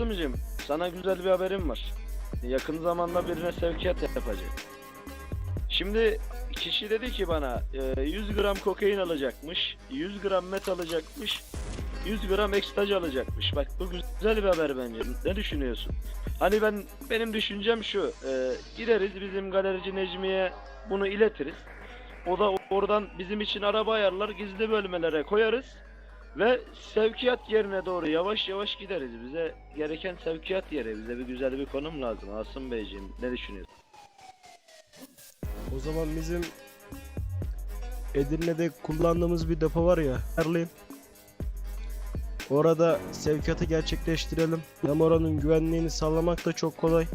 Asımcığım sana güzel bir haberim var. Yakın zamanda birine sevkiyat yapacak. Şimdi kişi dedi ki bana e, 100 gram kokain alacakmış, 100 gram met alacakmış, 100 gram ekstaz alacakmış. Bak bu güzel bir haber bence. Ne düşünüyorsun? Hani ben benim düşüncem şu. E, gideriz bizim galerici Necmi'ye bunu iletiriz. O da oradan bizim için araba ayarlar, gizli bölmelere koyarız. Ve sevkiyat yerine doğru yavaş yavaş gideriz. Bize gereken sevkiyat yeri. Bize bir güzel bir konum lazım. Asım Beyciğim ne düşünüyorsun? O zaman bizim Edirne'de kullandığımız bir depo var ya, Erlin. Orada sevkiyatı gerçekleştirelim. Hem oranın güvenliğini sağlamak da çok kolay.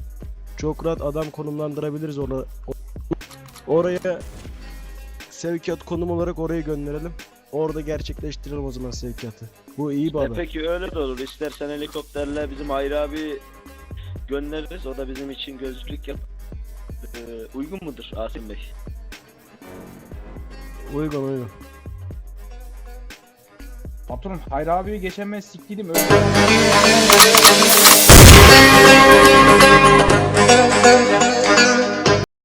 Çok rahat adam konumlandırabiliriz orada. Oraya sevkiyat konum olarak oraya gönderelim. Orada gerçekleştirelim o zaman sevkiyatı. Bu iyi bir E peki öyle de olur. İstersen helikopterle bizim Hayri abi göndeririz. O da bizim için gözlük yap. Ee, uygun mudur Asım Bey? Uygun uygun. Patron Hayri abiyi geçen ben siktiydim öyle.